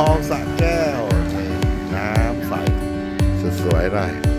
ลองสระแก้วนี่น้ำใสสวยๆเลย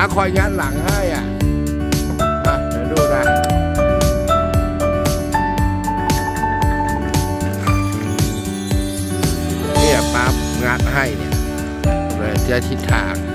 าคอยงัดหลังให้อะอะเดี๋ยวดูนะเนี่ยปั๊บงัดให้เนี่ยเลยจะทิศทาง